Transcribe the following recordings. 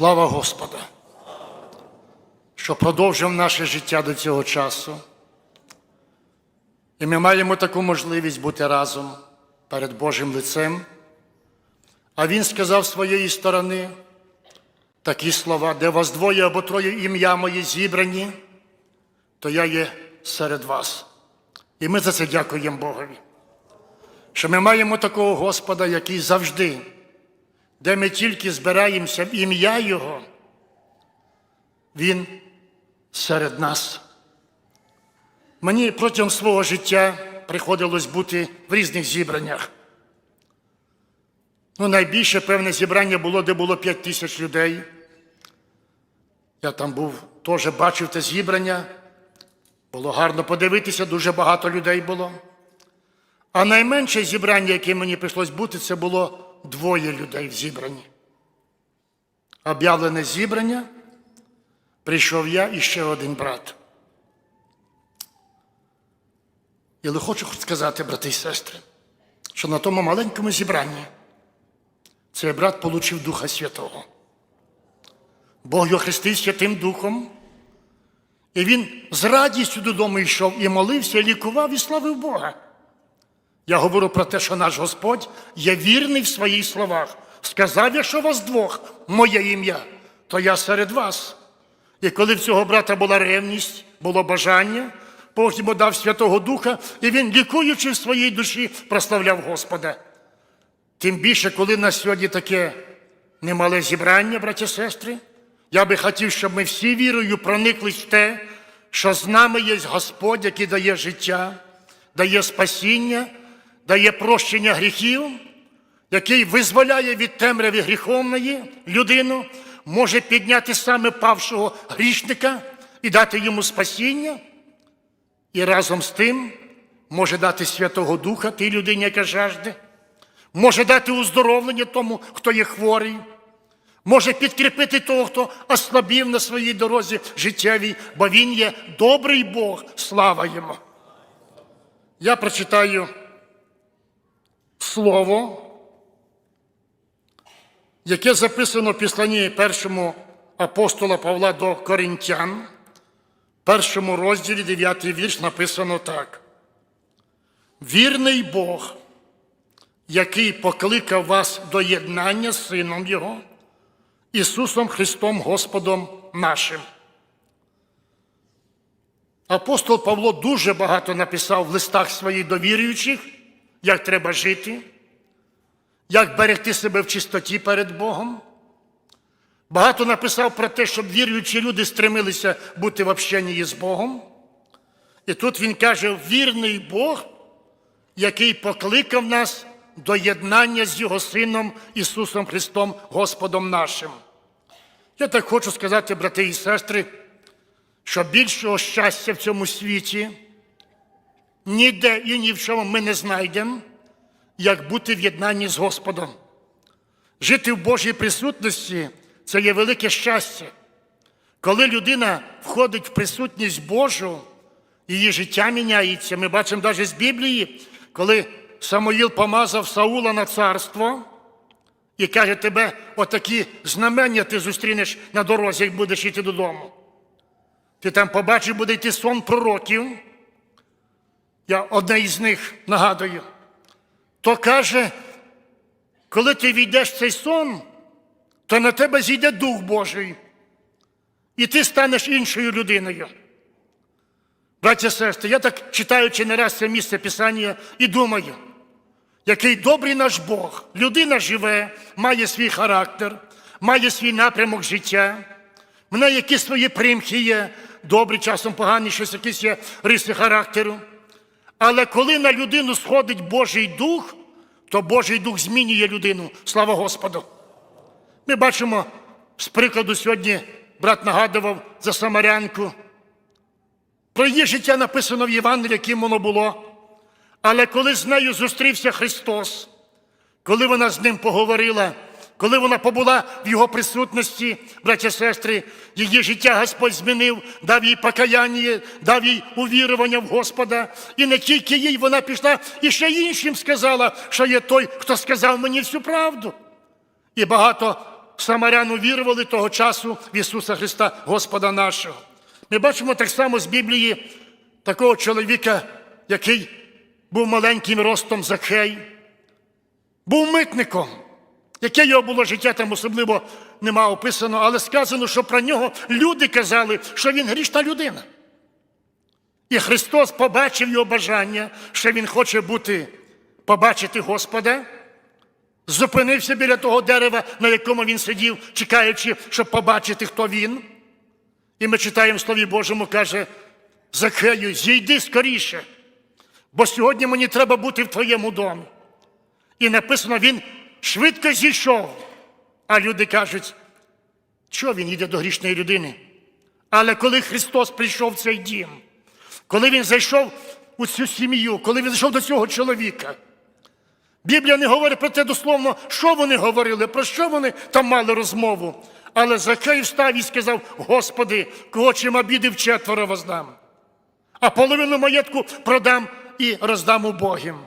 Слава Господа, що продовжив наше життя до цього часу. І ми маємо таку можливість бути разом перед Божим лицем. А Він сказав своєї сторони такі слова, де вас двоє або троє ім'я мої зібрані, то я є серед вас. І ми за це дякуємо Богові. Що ми маємо такого Господа, який завжди, де ми тільки збираємося в ім'я Його, Він серед нас. Мені протягом свого життя приходилось бути в різних зібраннях. Ну, найбільше певне зібрання було, де було 5 тисяч людей. Я там був, теж бачив те зібрання. Було гарно подивитися, дуже багато людей було. А найменше зібрання, яке мені прийшлось бути, це було двоє людей в зібранні. Об'явлене зібрання, прийшов я і ще один брат. І хочу сказати, брати і сестри, що на тому маленькому зібранні цей брат отримав Духа Святого. Бог його хрестив Святим Духом. І він з радістю додому йшов і молився, і лікував і славив Бога. Я говорю про те, що наш Господь є вірний в своїх словах. Сказав, якщо вас двох, моє ім'я, то я серед вас. І коли в цього брата була ревність, було бажання, Бог йому дав Святого Духа, і він, лікуючи в своїй душі, прославляв Господа. Тим більше, коли на сьогодні таке немале зібрання, браті і сестри, я би хотів, щоб ми всі вірою прониклись в те, що з нами є Господь, який дає життя, дає спасіння, дає прощення гріхів, який визволяє від темряви гріховної людину, може підняти саме павшого грішника і дати йому спасіння, і разом з тим може дати Святого Духа тій людині, яка жажде, може дати уздоровлення тому, хто є хворий, може підкріпити того, хто ослабів на своїй дорозі життєвій, бо Він є добрий Бог, слава йому. Я прочитаю слово, яке записано в післанні першому апостола Павла до Коринтян, в першому розділі 9 вірш написано так. Вірний Бог, який покликав вас до єднання з Сином Його, Ісусом Христом Господом нашим. Апостол Павло дуже багато написав в листах своїх довірюючих, як треба жити, як берегти себе в чистоті перед Богом. Багато написав про те, щоб віруючі люди стремилися бути в общенні з Богом. І тут він каже: вірний Бог, який покликав нас до єднання з Його Сином Ісусом Христом, Господом нашим. Я так хочу сказати, брати і сестри, що більшого щастя в цьому світі ніде і ні в чому ми не знайдемо, як бути в єднанні з Господом. Жити в Божій присутності це є велике щастя. Коли людина входить в присутність Божу, її життя міняється. Ми бачимо навіть з Біблії, коли Самоїл помазав Саула на царство і каже, тебе отакі знамення ти зустрінеш на дорозі, як будеш йти додому. Ти там побачиш, буде йти сон пророків. Я одне із них нагадую. То каже, коли ти війдеш в цей сон, то на тебе зійде Дух Божий, і ти станеш іншою людиною. Браття сестри, я так читаючи не це місце Писання і думаю, який добрий наш Бог. Людина живе, має свій характер, має свій напрямок життя, в неї якісь свої примхи є, добрі, часом погані, щось якісь є риси характеру. Але коли на людину сходить Божий Дух, то Божий Дух змінює людину. Слава Господу! Ми бачимо з прикладу сьогодні брат нагадував за Самарянку. Про її життя написано в Євангелії, яким воно було. Але коли з нею зустрівся Христос, коли вона з ним поговорила, коли вона побула в Його присутності, браття сестри, її життя Господь змінив, дав їй покаяння, дав їй увірування в Господа. І не тільки їй вона пішла, і ще іншим сказала, що є той, хто сказав мені всю правду. І багато самарян увірували того часу в Ісуса Христа, Господа нашого. Ми бачимо так само з Біблії такого чоловіка, який був маленьким ростом Закхей, був митником. Яке його було життя, там особливо нема описано, але сказано, що про нього люди казали, що він грішна людина. І Христос побачив його бажання, що він хоче бути, побачити Господа, зупинився біля того дерева, на якому він сидів, чекаючи, щоб побачити, хто він. І ми читаємо в Слові Божому, каже, Закею, зійди скоріше, бо сьогодні мені треба бути в твоєму домі. І написано, він швидко зійшов. А люди кажуть, що він йде до грішної людини? Але коли Христос прийшов в цей дім, коли він зайшов у цю сім'ю, коли він зайшов до цього чоловіка, Біблія не говорить про те дословно, що вони говорили, про що вони там мали розмову. Але Закей встав і сказав: Господи, кого чим обідив четверо воздам, а половину маєтку продам і роздам убогим.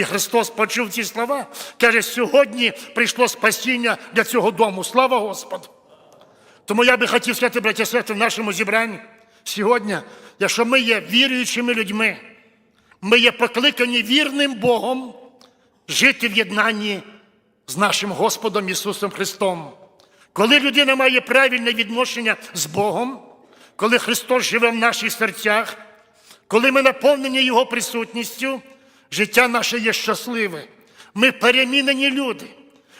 І Христос почув ці слова, каже, сьогодні прийшло спасіння для цього дому. Слава Господу! Тому я би хотів сказати, браття і сестри, в нашому зібранні сьогодні, якщо ми є віруючими людьми, ми є покликані вірним Богом жити в єднанні з нашим Господом Ісусом Христом. Коли людина має правильне відношення з Богом, коли Христос живе в наших серцях, коли ми наповнені Його присутністю, життя наше є щасливе. Ми перемінені люди.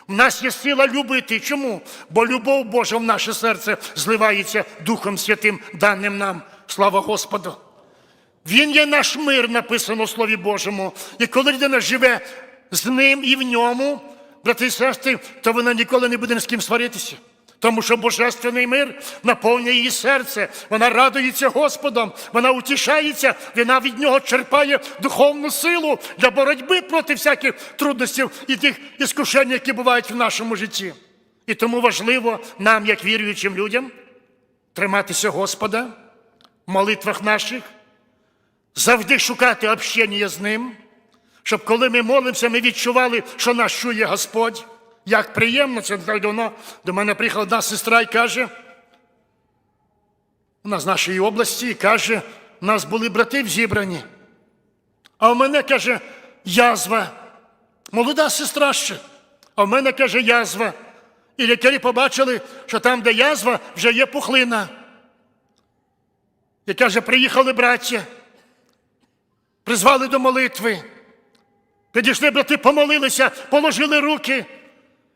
У нас є сила любити. Чому? Бо любов Божа в наше серце зливається Духом Святим, даним нам. Слава Господу! Він є наш мир, написано в Слові Божому. І коли людина живе з ним і в ньому, брати і сестри, то вона ніколи не буде ні з ким сваритися. Тому що божественний мир наповнює її серце, вона радується Господом, вона утішається, вона від нього черпає духовну силу для боротьби проти всяких трудностей і тих іскушень, які бувають в нашому житті. І тому важливо нам, як віруючим людям, триматися Господа в молитвах наших, завжди шукати общення з ним, щоб коли ми молимося, ми відчували, що нас чує Господь. Як приємно, це так давно до мене приїхала одна сестра і каже, вона з нашої області і каже, у нас були брати в зібрані. А в мене каже, язва. Молода сестра ще. А в мене каже, язва. І лікарі побачили, що там, де язва, вже є пухлина. І каже, приїхали браття, призвали до молитви. Підійшли брати, помолилися, положили руки.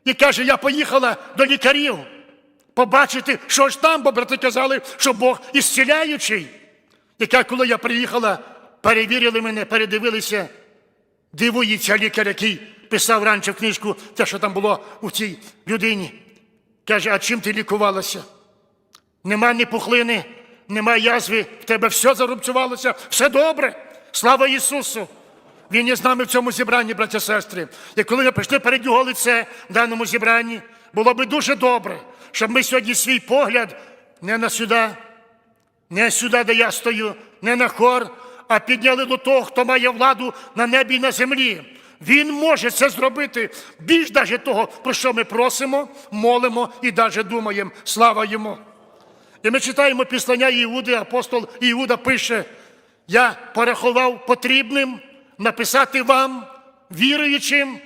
І каже, я поїхала до лікарів побачити, що ж там, бо брати казали, що Бог ісціляючий. Яка, коли я приїхала, перевірили мене, передивилися, дивується лікар, який писав раніше в книжку те, що там було у цій людині. Каже, а чим ти лікувалася? Нема ні пухлини, нема язви, в тебе все зарубцювалося, все добре. Слава Ісусу! Він є з нами в цьому зібранні, браття сестри. І коли ми прийшли перед його лице в даному зібранні, було би дуже добре, щоб ми сьогодні свій погляд не на сюди, не сюди, де я стою, не на хор, а підняли до того, хто має владу на небі і на землі. Він може це зробити більш даже того, про що ми просимо, молимо і навіть думаємо. Слава йому! І ми читаємо післання Іуди, апостол Іуда пише: Я порахував потрібним написати вам, віруючим,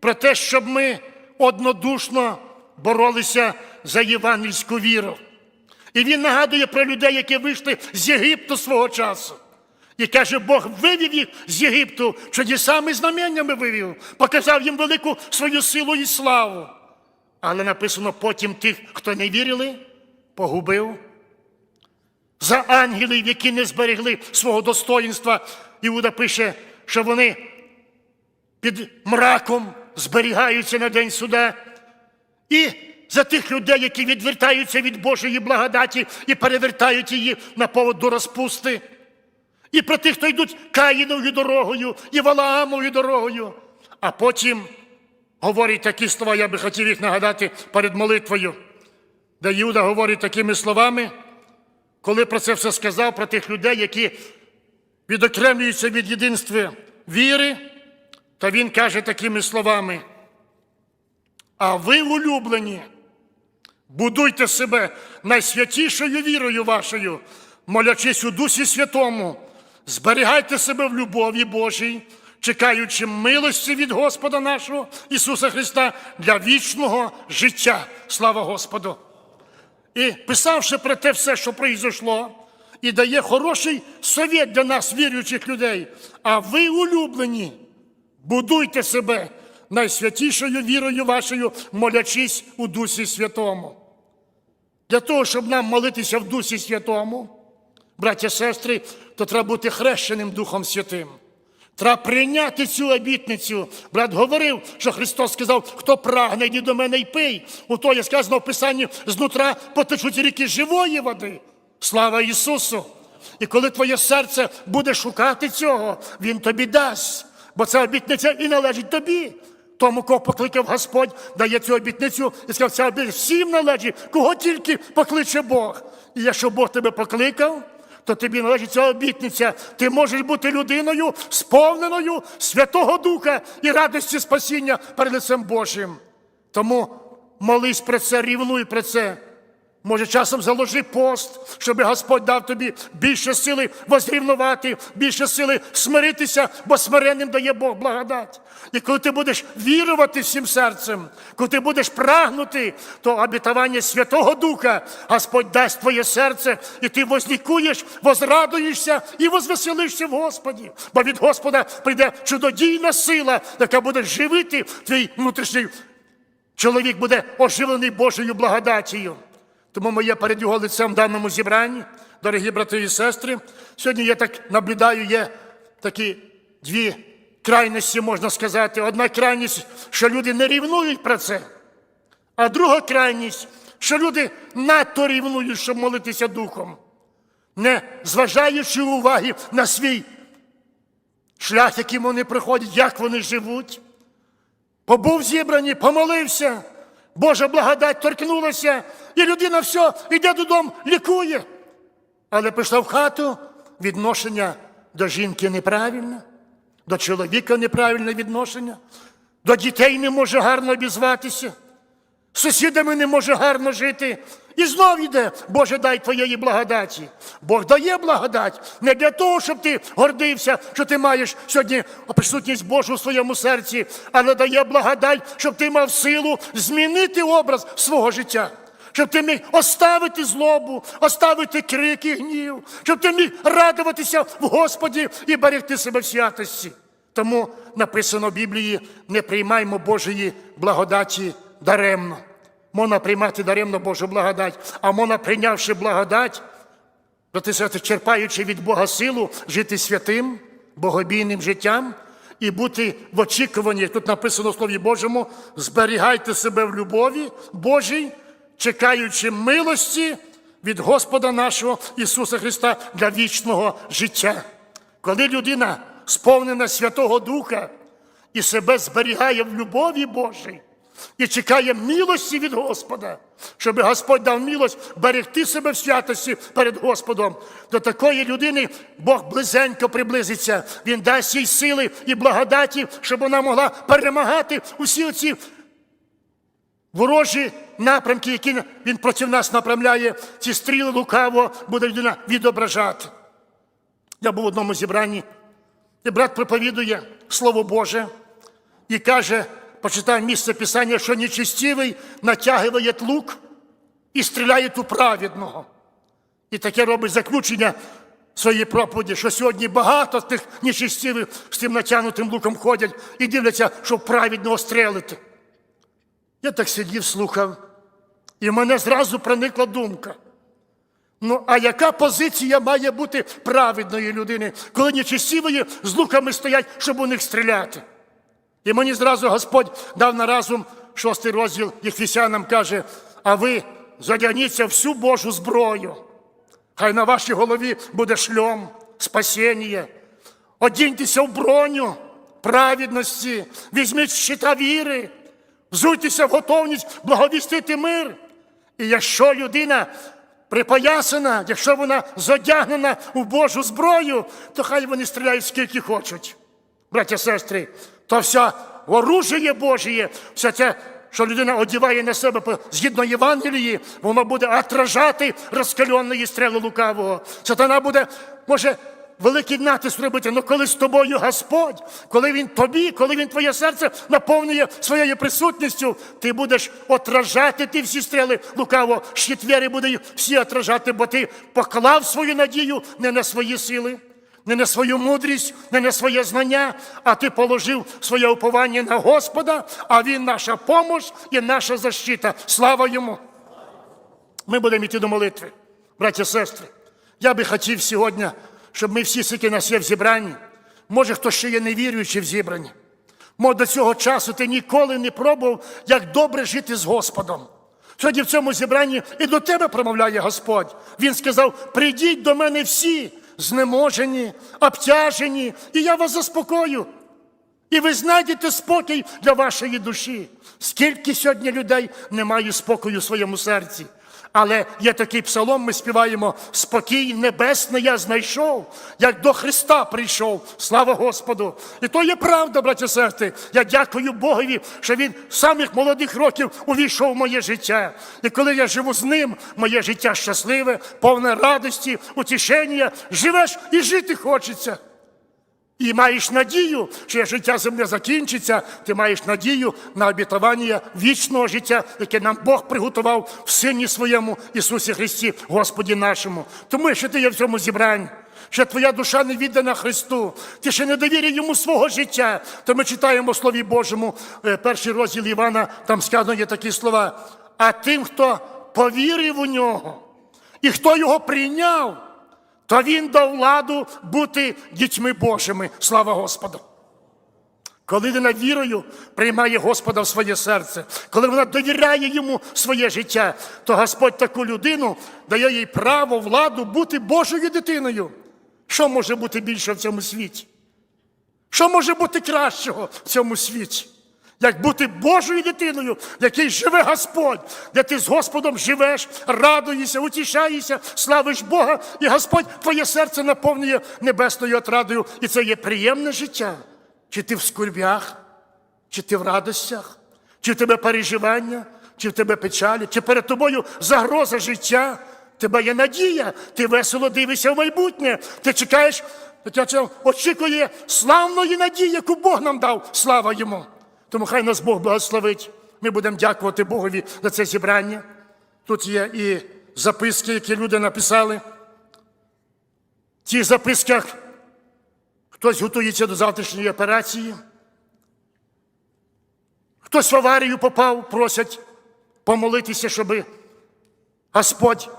про те, щоб ми однодушно боролися за євангельську віру. І він нагадує про людей, які вийшли з Єгипту свого часу. І каже, Бог вивів їх з Єгипту, чудесами знаменнями вивів, показав їм велику свою силу і славу. Але написано потім тих, хто не вірили, погубив. За ангелів, які не зберегли свого достоїнства, Іуда пише, що вони під мраком зберігаються на день суда. І за тих людей, які відвертаються від Божої благодаті і перевертають її на поводу розпусти. І про тих, хто йдуть Каїновою дорогою і Валаамовою дорогою. А потім говорить такі слова, я би хотів їх нагадати перед молитвою, де Іуда говорить такими словами, коли про це все сказав, про тих людей, які відокремлюються від єдинства віри, то він каже такими словами. А ви, улюблені, Будуйте себе найсвятішою вірою вашою, молячись у Дусі Святому, зберігайте себе в любові Божій, чекаючи милості від Господа нашого Ісуса Христа для вічного життя. Слава Господу! І писавши про те все, що произошло, і дає хороший совет для нас, віруючих людей. А ви, улюблені, будуйте себе найсвятішою вірою вашою, молячись у Дусі Святому. Для того, щоб нам молитися в Дусі Святому, браття сестри, то треба бути хрещеним Духом Святим. Треба прийняти цю обітницю. Брат говорив, що Христос сказав, хто прагне, йди до мене й пий. У то є сказано в Писанні, знутра потечуть ріки живої води. Слава Ісусу! І коли твоє серце буде шукати цього, Він тобі дасть. Бо ця обітниця і належить тобі. Тому, кого покликав Господь, дає цю обітницю і сказав, ця обітниця всім належить, кого тільки покличе Бог. І якщо Бог тебе покликав, то тобі належить ця обітниця. Ти можеш бути людиною, сповненою Святого Духа і радості спасіння перед лицем Божим. Тому молись про це, рівнуй про це. Може, часом заложи пост, щоб Господь дав тобі більше сили возрівнувати, більше сили смиритися, бо смиренним дає Бог благодать. І коли ти будеш вірувати всім серцем, коли ти будеш прагнути, то обітування Святого Духа Господь дасть твоє серце, і ти возлікуєш, возрадуєшся і возвеселишся в Господі. Бо від Господа прийде чудодійна сила, яка буде живити твій внутрішній чоловік буде оживлений Божою благодатію. Тому моє перед його лицем в даному зібранні, дорогі брати і сестри, сьогодні я так наблюдаю, є такі дві крайності, можна сказати. Одна крайність, що люди не рівнують про це, а друга крайність, що люди надто рівнують, щоб молитися духом, не зважаючи уваги на свій шлях, яким вони проходять, як вони живуть. Побув зібраний, помолився, Божа благодать торкнулася, і людина все, йде додому, лікує. Але пішла в хату, відношення до жінки неправильне, до чоловіка неправильне відношення, до дітей не може гарно обізватися, з сусідами не може гарно жити. І знов йде, Боже, дай твоєї благодаті. Бог дає благодать не для того, щоб ти гордився, що ти маєш сьогодні присутність Божу в своєму серці, але дає благодать, щоб ти мав силу змінити образ свого життя. Щоб ти міг оставити злобу, оставити крики, гнів, щоб ти міг радуватися в Господі і берегти себе в святості. Тому написано в Біблії: не приймаймо Божої благодаті даремно. Можна приймати даремно Божу благодать, а можна, прийнявши благодать, сестри, черпаючи від Бога силу, жити святим, богобійним життям і бути в очікуванні, як тут написано в Слові Божому, зберігайте себе в любові Божій, чекаючи милості від Господа нашого Ісуса Христа для вічного життя. Коли людина сповнена Святого Духа і себе зберігає в любові Божій, і чекає милості від Господа, щоб Господь дав милость берегти себе в святості перед Господом. До такої людини Бог близенько приблизиться. Він дасть їй сили і благодаті, щоб вона могла перемагати усі оці ворожі напрямки, які він проти нас направляє, ці стріли лукаво буде людина відображати. Я був в одному зібранні, і брат проповідує Слово Боже і каже, почитав місце Писання, що нечистивий натягує лук і стріляє у праведного. І таке робить заключення своєї проповіді, що сьогодні багато тих нечистивих з тим натягнутим луком ходять і дивляться, щоб праведного стрелити. Я так сидів, слухав, і в мене зразу проникла думка. Ну, а яка позиція має бути праведної людини, коли нечистивої з луками стоять, щоб у них стріляти? І мені зразу Господь дав на разум шостий розділ Єфісянам каже, а ви задягніться всю Божу зброю. Хай на вашій голові буде шльом, спасіння. Одіньтеся в броню праведності, візьміть щита віри, взуйтеся в готовність благовістити мир. І якщо людина припоясана, якщо вона задягнена у Божу зброю, то хай вони стріляють скільки хочуть. Браття, сестри, то все оружие Божє, все це що людина одіває на себе згідно Євангелії, воно буде отражати розкальонної стріли лукавого. Сатана буде, може, великий натиск робити, але коли з тобою Господь, коли Він тобі, коли Він твоє серце наповнює своєю присутністю, ти будеш отражати ті всі стріли лукаво, щитвєри буде всі отражати, бо ти поклав свою надію не на свої сили, не на свою мудрість, не на своє знання, а ти положив своє уповання на Господа, а Він наша помощ і наша защита. Слава йому! Ми будемо йти до молитви, браті і сестри. Я би хотів сьогодні, щоб ми всі, скільки нас є в зібранні, може, хто ще є невіруючий в зібранні. Може, до цього часу ти ніколи не пробував, як добре жити з Господом. Сьогодні в цьому зібранні і до тебе промовляє Господь. Він сказав: прийдіть до мене всі, знеможені, обтяжені, і я вас заспокою. І ви знайдете спокій для вашої душі. Скільки сьогодні людей не має спокою в своєму серці. Але є такий псалом, ми співаємо спокій небесний я знайшов, як до Христа прийшов. Слава Господу! І то є правда, браті сестри. Я дякую Богові, що Він з самих молодих років увійшов в моє життя. І коли я живу з ним, моє життя щасливе, повне радості, утішення, живеш і жити хочеться. І маєш надію, що життя земле закінчиться, ти маєш надію на обітування вічного життя, яке нам Бог приготував в Сині своєму Ісусі Христі, Господі нашому. Тому, якщо ти є в цьому зібранні, що твоя душа не віддана Христу, ти ще не довіряй йому свого життя, то ми читаємо в Слові Божому, е, перший розділ Івана, там сказано є такі слова. А тим, хто повірив у нього, і хто його прийняв, то він дав владу бути дітьми Божими. Слава Господу! Коли людина вірою приймає Господа в своє серце, коли вона довіряє йому своє життя, то Господь таку людину дає їй право, владу бути Божою дитиною. Що може бути більше в цьому світі? Що може бути кращого в цьому світі? Як бути Божою дитиною, в якій живе Господь, де ти з Господом живеш, радуєшся, утішаєшся, славиш Бога, і Господь твоє серце наповнює небесною отрадою. І це є приємне життя. Чи ти в скорбях, чи ти в радостях, чи в тебе переживання, чи в тебе печалі, чи перед тобою загроза життя, тебе є надія, ти весело дивишся в майбутнє, ти чекаєш, очікує славної надії, яку Бог нам дав. Слава йому! Тому хай нас Бог благословить. Ми будемо дякувати Богові за це зібрання. Тут є і записки, які люди написали. В цих записках хтось готується до завтрашньої операції, хтось в аварію попав, просять помолитися, щоб Господь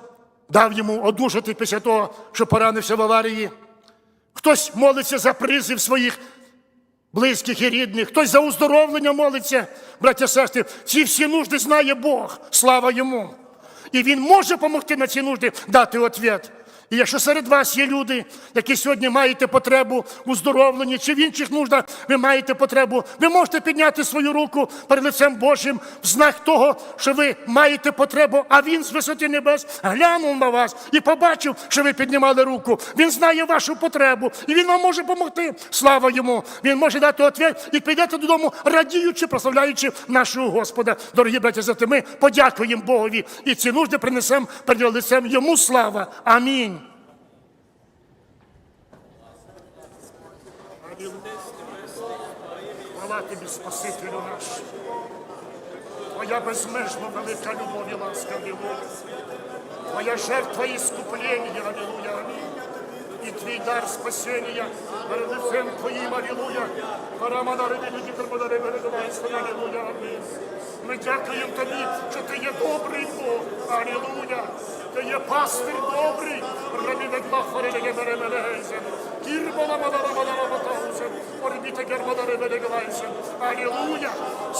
дав йому одужати після того, що поранився в аварії. Хтось молиться за призив своїх близьких і рідних, хтось за оздоровлення молиться, браття сестри. Ці всі нужди знає Бог. Слава йому. І Він може допомогти на ці нужди дати відповідь. І якщо серед вас є люди, які сьогодні маєте потребу в оздоровленні чи в інших нуждах, ви маєте потребу, ви можете підняти свою руку перед лицем Божим в знак того, що ви маєте потребу, а Він з висоти небес глянув на вас і побачив, що ви піднімали руку. Він знає вашу потребу, і він вам може допомогти. Слава йому! Він може дати відповідь і підете додому, радіючи, прославляючи нашого Господа. Дорогі браті, за ми подякуємо Богові і ці нужди принесемо перед лицем йому слава. Амінь. Хвала тобі, Спасителю наш. Твоя безмежно велика любов і ласка, Алілуя. Твоя жертва і скуплення, Аллилуйя, амінь. І твій дар спасіння перед лицем Твоїм, Алілуя. Парамадаребелюді, Карбадаребелюдовайся, Алілуя, амінь. Ми дякуємо тобі, що ти є добрий Бог, Алілуя. Ти є пастир добрий, Раміне Глафареге Беремелегезен. Кірбала Мадарамадара Матаузен, Орбіта Гермадаребелегезен. Алілуя.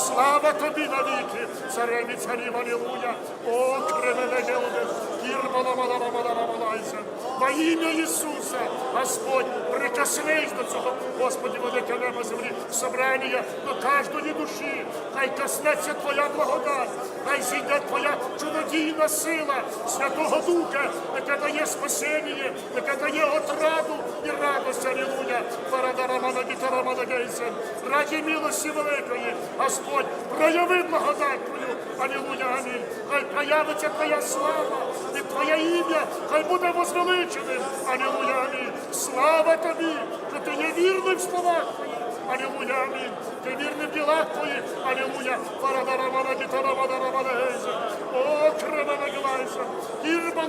Слава тобі навіки, цареві царів, Алілуя. О, Кремелегелде, Кірбала Мадарамадара нагибайся. Во ім'я Ісуса, Господь, прикоснись до цього, Господи, велике небо землі, собрання до кожної душі. Хай коснеться Твоя благодать, хай зійде Твоя чудодійна сила Святого Духа, яка дає спасіння, яка дає отраду і радость, алілуя. Парадарамана гітарамана гейсен. Раді милості великої, Господь, прояви благодать Твою, алілуя, амінь. Хай проявиться Твоя слава і Твоє ім'я, хай буде возвеличеним, алілуя, амінь. Слава Тобі, що Ти є вірний в словах Твоїх. Алілуя, амінь. Ти вірний в ділах твоїх. Алілуя. Парадарамана гітарамана рамана гейзен. О.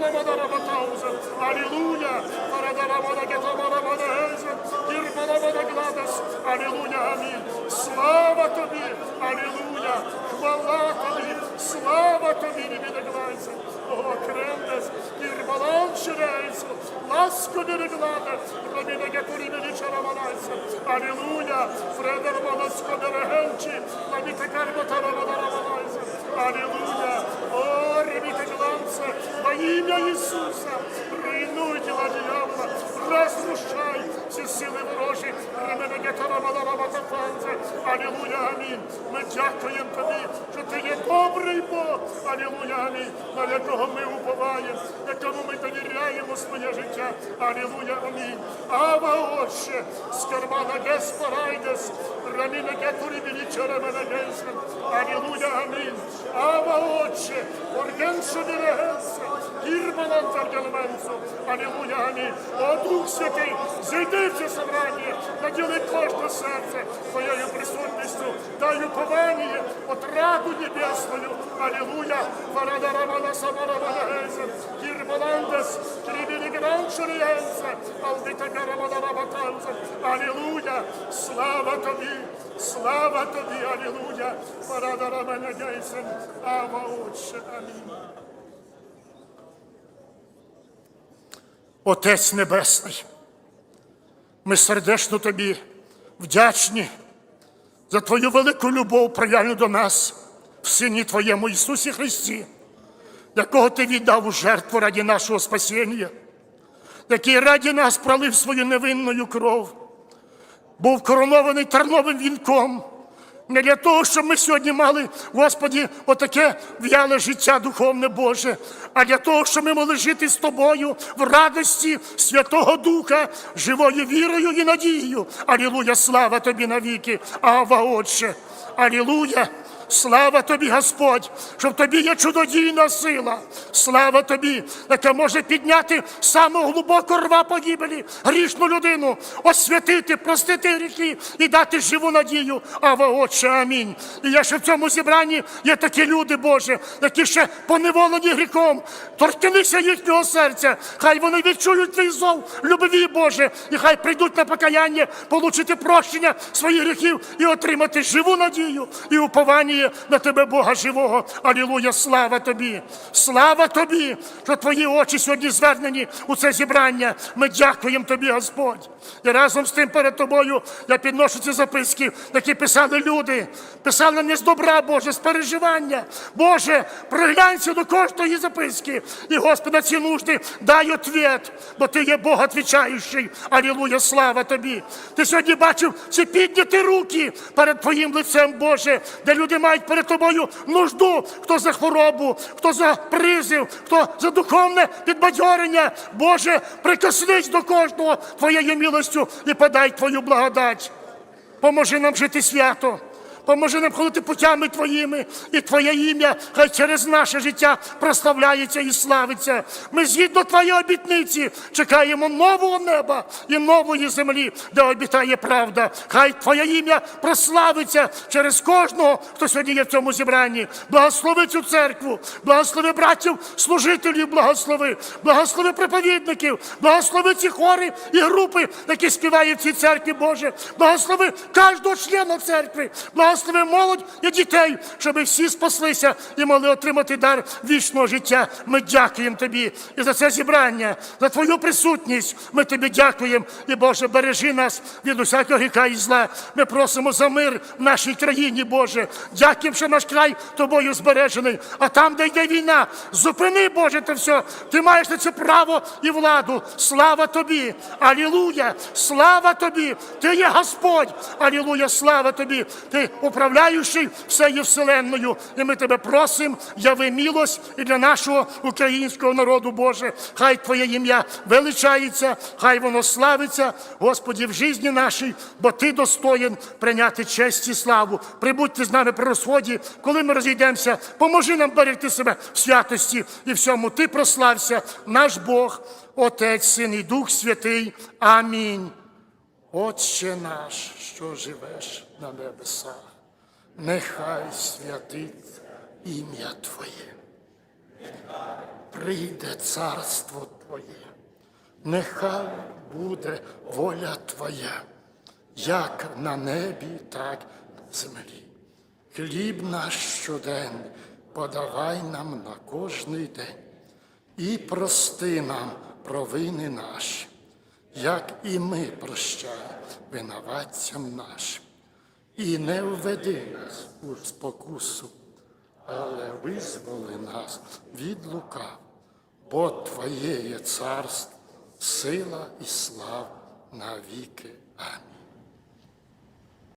Ірбана мадара батаузен. Алілуя. Парадарамана гітарамана рамана гейзен. Ірбана мада гладес. Алілуя, амінь. Слава тобі. Алілуя. Хвала тобі. Слава тобі, не гладеться. О, кремдес. Ірбалан ширейся. Ласко не гладе. Робіна гетурі велича раманайся. Алілуя. Фредер Малоцько Берегенчі, Лавіте Карбота Рамадараманайся. Алілуя. О, ребіте гланце, во ім'я Ісуса, руйнуй діла дьявола, розрушай всі сили ворожі, Гетарамадараматафанзе. Алілуя, амінь. Ми дякуємо Тобі, що Ти є добрий Бог. Алілуя, амінь. На якого ми уповаємо, якому ми довіряємо своє життя. Алілуя, амінь. Ава, Отче, з кармана Геспарайдес, Раміна Гетурі Білічера Менегейсен. Алілуя, амінь. Ава, Отче, Оргенше Берегенсе, Ірманан Таргелменцо. Алілуя, амінь. О, Дух Святий, зайди в це собрання, наділи кожне серце Твоєю присутністю, дай уповання, отраду небесною. Алілуя. Варада Рамана Самара Менегейсен, Ірманандес, Трибілі Гранчерієнсе, Алдита Гарамана Раматанзе. Алілуя. Слава тобі, слава тобі, алілуя. Парада Рамана Гейсен, Ава Отче, амінь. Отець Небесний, ми сердечно тобі вдячні за твою велику любов, проявлену до нас в Сині Твоєму Ісусі Христі, якого Ти віддав у жертву раді нашого спасіння, який раді нас пролив свою невинною кров, був коронований терновим вінком. Не для того, щоб ми сьогодні мали, Господі, отаке в'яле життя духовне Боже, а для того, щоб ми могли жити з тобою в радості Святого Духа, живою вірою і надією. Алілуя, слава тобі навіки, Ава, Отче. Алілуя. Слава тобі, Господь, що в тобі є чудодійна сила. Слава тобі, яка може підняти самого глибоко рва погибелі, грішну людину, освятити, простити гріхи і дати живу надію. Ава, Отче, амінь. І я ще в цьому зібранні є такі люди, Боже, які ще поневолені гріхом. Торкнися їхнього серця. Хай вони відчують твій зов, любові, Боже, і хай прийдуть на покаяння, получити прощення своїх гріхів і отримати живу надію і уповання на тебе, Бога живого. Алілуя, слава тобі! Слава тобі, що твої очі сьогодні звернені у це зібрання. Ми дякуємо тобі, Господь. І разом з тим перед тобою я підношу ці записки, які писали люди, писали не з добра, Боже, з переживання. Боже, приглянься до кожної записки. І, Господи, на ці нужди дай ответ, бо ти є Бог отвічаючий. Алілуя, слава тобі. Ти сьогодні бачив ці підняті руки перед Твоїм лицем, Боже, де люди мають перед тобою нужду, хто за хворобу, хто за призів, хто за духовне підбадьорення. Боже, прикоснись до кожного Твоєю милостю і подай Твою благодать. Поможи нам жити свято. Поможи нам ходити путями Твоїми, і Твоє ім'я хай через наше життя прославляється і славиться. Ми згідно Твоєї обітниці чекаємо нового неба і нової землі, де обітає правда. Хай Твоє ім'я прославиться через кожного, хто сьогодні є в цьому зібранні. Благослови цю церкву, благослови братів, служителів, благослови, благослови проповідників, благослови ці хори і групи, які співають в цій церкві, Боже. Благослови кожного члена церкви. Благослови Благослови молодь і дітей, щоб всі спаслися і могли отримати дар вічного життя. Ми дякуємо тобі і за це зібрання, за твою присутність. Ми тобі дякуємо. І Боже, бережи нас від усякого гріха і зла. Ми просимо за мир в нашій країні, Боже. Дякуємо, що наш край тобою збережений. А там, де йде війна, зупини, Боже, це все. Ти маєш на це право і владу. Слава тобі! Алілуя! Слава тобі! Ти є Господь! Алілуя! Слава тобі! Ти управляючий всею вселенною. І ми тебе просимо, яви милость і для нашого українського народу, Боже. Хай Твоє ім'я величається, хай воно славиться, Господі, в житті нашій, бо Ти достоїн прийняти честь і славу. Прибудьте з нами при розході, коли ми розійдемося. Поможи нам берегти себе в святості і всьому. Ти прослався, наш Бог, Отець, Син і Дух Святий. Амінь. Отче наш, що живеш на небесах, нехай святить ім'я Твоє. Прийде царство Твоє, нехай буде воля Твоя, як на небі, так на землі. Хліб наш щоденний подавай нам на кожний день і прости нам провини наші, як і ми прощаємо винуватцям нашим. І не введи нас у спокусу, але визволи нас від лука, бо Твоє є царство, сила і слава навіки. Амінь.